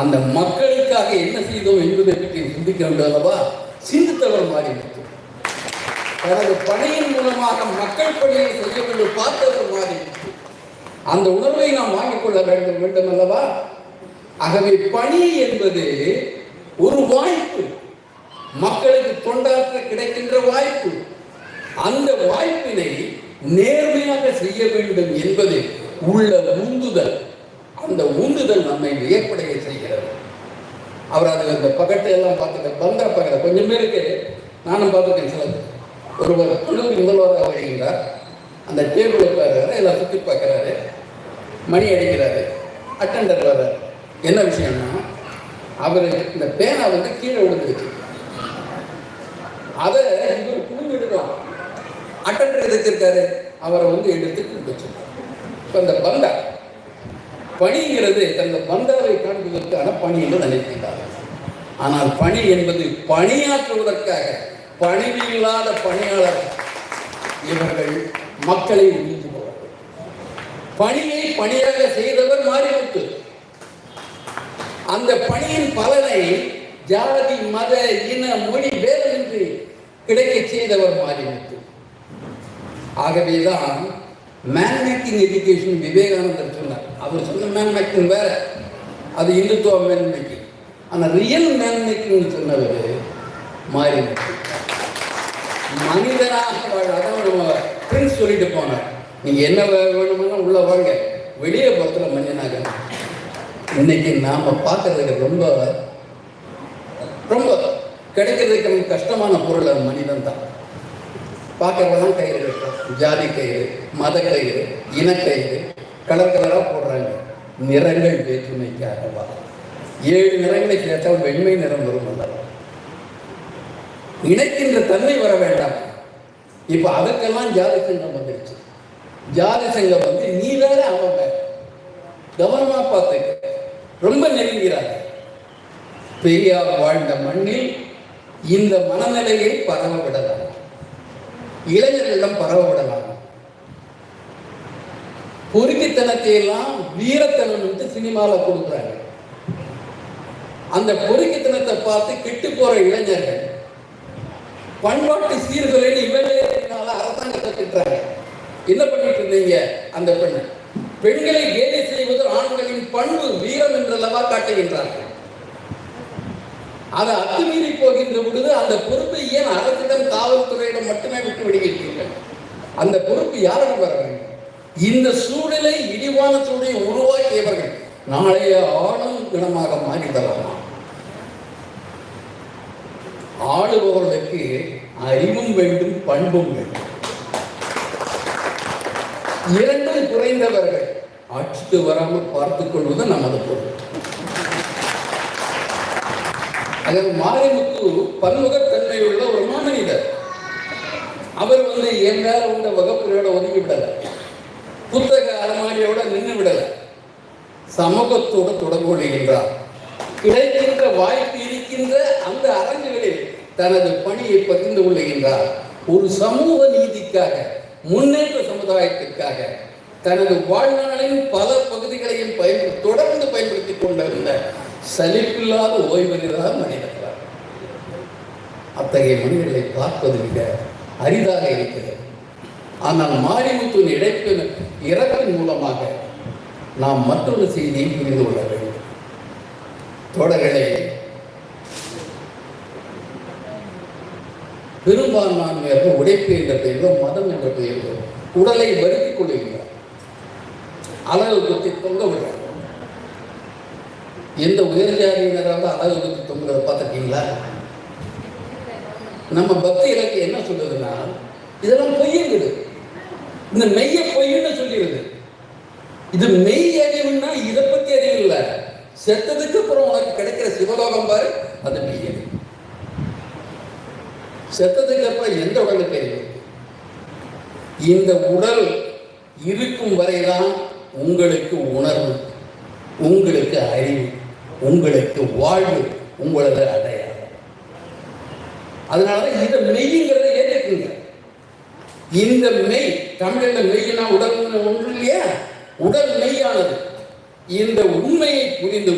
அந்த மக்களுக்காக என்ன செய்தோம் என்பதை பற்றி சிந்திக்க வேண்டும் அல்லவா சிந்தித்தவர் மாறி தனது பணியின் மூலமாக மக்கள் பணியை செய்ய வேண்டும் பார்த்தவர் மாறி அந்த உணர்வை நாம் வாங்கிக்கொள்ள வேண்டும் வேண்டும் அல்லவா ஆகவே பணி என்பது ஒரு வாய்ப்பு. மக்களுக்கு தொண்டாற்ற கிடைக்கின்ற வாய்ப்பு. அந்த வாய்ப்பினை நேர்மையாக செய்ய வேண்டும் என்பது உள்ள உந்துதல். அந்த உந்துதல் நம்மை வியப்படைய செய்கிறது. அவர் அதில் அந்த பகட்டை எல்லாம் பார்த்துக்க பந்தா பகட. கொஞ்சம் பேருக்கு நானும் பார்த்துருக்கேன் சிலது ஒருவர் குழு முதல்வராக வருகின்றார். அந்த டேபிள் உட்காருறாரு. எல்லாம் சுற்றி பார்க்குறாரு. மணி அடிக்கிறாரு. அட்டெண்டர் வர்றார். என்ன விஷயம்னா அவர் இந்த பேனா வந்து கீழே விழுந்துருச்சு. அதை இவர் புரிஞ்சுடுறோம் அட்டெண்டர் எதிர்த்திருக்காரு அவரை வந்து எடுத்து கொடுத்து இப்போ இந்த பந்தா பணிங்கிறது தங்கள் பந்தாவை காண்பதற்கான பணி என்று நினைக்கின்றார். ஆனால் பணி என்பது பணியாற்றுவதற்காக பணிவில்லாத பணியாளர் இவர்கள் மக்களை உறுதிப்படுவார்கள் பணியை பணியாக செய்தவர் மாறிவிட்டு அந்த பணியின் பலனை ஜாதி மத இன மொழி வேதமின்றி கிடைக்க செய்தவர் மாறிவிட்டு ஆகவேதான் மேன் மேக்கிங் எஜுகேஷன் விவேகானந்தர் சொன்னார். அவர் சொன்ன மேன் மேக்கிங் வேற. அது இந்துத்துவ மேன் மேக்கிங் ஆனால் ரியல் மேன் மேக்கிங் சொன்னவர் மாறி மனிதனாக வாழ அதான் நம்ம பிரின்ஸ் சொல்லிட்டு போனார். நீங்க என்ன வே- வேணுமென்னா உள்ள வாங்க. வெளியே பக்கத்தில் மனிதனாக இன்னைக்கு நாம பார்க்கறதுக்கு ரொம்ப ரொம்ப கிடைக்கிறதுக்கு நமக்கு கஷ்டமான பொருள் மனிதன் தான். பார்க்கறதெல்லாம் கயிறு. இருக்கும் ஜாதி கயிறு மத கயிறு இனக்கயிறு. கலர் கலராக போடுறாங்க. நிறங்கள் வேற்றுமைக்காகவா. ஏழு நிறங்களை சேர்த்தால் வெண்மை நிறம் வரும் அல்லவா? இணைக்கின்ற தன்மை வர வேண்டாம். இப்போ அதற்கெல்லாம் ஜாதி சங்கம் வந்துடுச்சு ஜாதி சங்கம் வந்து நீ வேற அவன் வேற. கவனமா பார்த்துக்க. ரொம்ப நெருங்கிறாங்க பெரியார் வாழ்ந்த மண்ணில் இந்த மனநிலையை பரவ விடலாம். இளைஞர்களிடம் பரவ விடலாம். பொறுக்கித்தனத்தை எல்லாம் வீரத்தனம் சினிமாவில் கொடுக்குறாங்க. அந்த பொறுக்கித்தனத்தை பார்த்து கெட்டு போற இளைஞர்கள் பண்பாட்டு சீர்குலைன்னு இவங்களால அரசாங்கத்தை திட்டுறாங்க. என்ன பண்ணிட்டு இருந்தீங்க அந்த பெண் பெண்களை கேலி செய்வது ஆண்களின் பண்பு வீரம் என்றல்லவா காட்டுகின்றார்கள். அதை அத்துமீறி போகின்ற பொழுது அந்த பொறுப்பை ஏன் அரசிடம் காவல்துறையிடம் மட்டுமே விட்டு விடுகின்றீர்கள் அந்த பொறுப்பு யாரிடம் வர வேண்டும்? இந்த சூழலை இடிவானத்துடைய உருவாக்கியவர்கள் நாளைய ஆளும் இனமாக மாறிவிடலாமா. ஆளுபவர்களுக்கு அறிவும் வேண்டும் பண்பும் வேண்டும். இரண்டும் குறைந்தவர்கள் ஆட்சிக்கு வராமல் பார்த்துக் கொள்வது நமது பொருள். அதாவது மாரிமுத்து பன்முகத்தன்மையுள்ள ஒரு மாமனிதர். அவர் வந்து என் மேல உள்ள வகுப்புகளோட ஒதுங்கிவிடலை புத்தக அலமாரியோட நின்று விடல. சமூகத்தோடு தொடர்பு கொள்கின்றார். கிடைக்கின்ற வாய்ப்பு இருக்கின்ற அந்த அரங்குகளில் தனது பணியை பகிர்ந்து கொள்ளுகின்றார் ஒரு சமூக நீதிக்காக முன்னேற்ற சமுதாயத்திற்காக தனது வாழ்நாளின் பல பகுதிகளையும் பயன்படுத்தி தொடர்ந்து பயன்படுத்தி கொண்டிருந்த சலிப்பில்லாத ஓய்வெளிதாக மனிதர்களார் அத்தகைய மனிதர்களை பார்ப்பது மிக அரிதாக இருக்கிறது. ஆனால் மாரிமுத்துவின் இழைப்பின் இறப்பின் மூலமாக நாம் மற்றொரு செய்தியை புரிந்து கொள்ள வேண்டும். தொடர்களே பெரும்பான்மையினர்கள் உடைப்பு என்ற பெயரோ மதம் என்ற பெயரோ உடலை வருத்திக் கொள்கின்றார். அழகு குத்தி தொங்க விடுறார். எந்த உயர்ஜாதியினராவது அழகு குத்தி தொங்குறத பார்த்துருக்கீங்களா? நம்ம பக்தி இலக்கியம் என்ன சொல்லுதுன்னா இதெல்லாம் பொய்யுங்குது இந்த மெய்ய பொய்ன்னு சொல்லிடுது இது மெய் அறிவுன்னா இதை பத்தி அறிவு இல்லை செத்ததுக்கு அப்புறம் உனக்கு கிடைக்கிற சிவலோகம் பாரு அது மெய் அறிவு. செத்ததுக்கு அப்புறம் எந்த உடலுக்கு அறிவு? இந்த உடல் இருக்கும் வரைதான் உங்களுக்கு உணர்வு உங்களுக்கு அறிவு உங்களுக்கு வாழ்வு உங்களது அடையாளம். அதனால இதை மெய்ங்கிறத ஏற்றுக்குங்க. இந்த மெய் தமிழில் மெய்னா உடல் ஒன்று இல்லையா? உடல் மெய்யானது இந்த உண்மையை புரிந்து